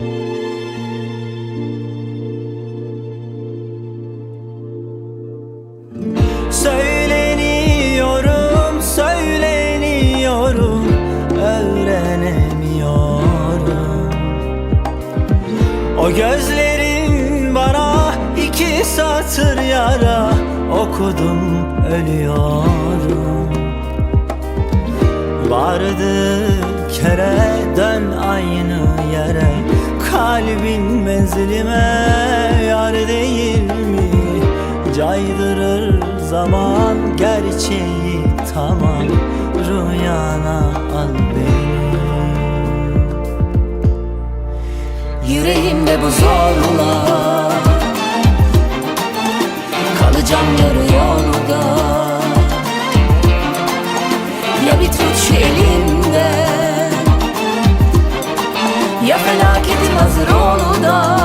Söyleniyorum, söyleniyorum Öğrenemiyorum. O gözlerin bana iki satır yara Okudum ölüyorum. Vardı kere dön aynı. Kalbin menzilime yar değil mi? Caydırır zaman gerçeği tamam Rüyana al beni Yüreğimde bu zorla Kalacağım yarı Ya felaketin hazır olu da.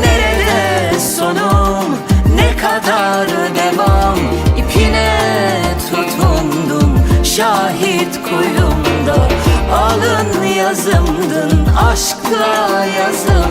Nerede sonum? Ne kadar devam? İpine tutundum şahit kuyumda. Alın yazımdın aşkla yazıldın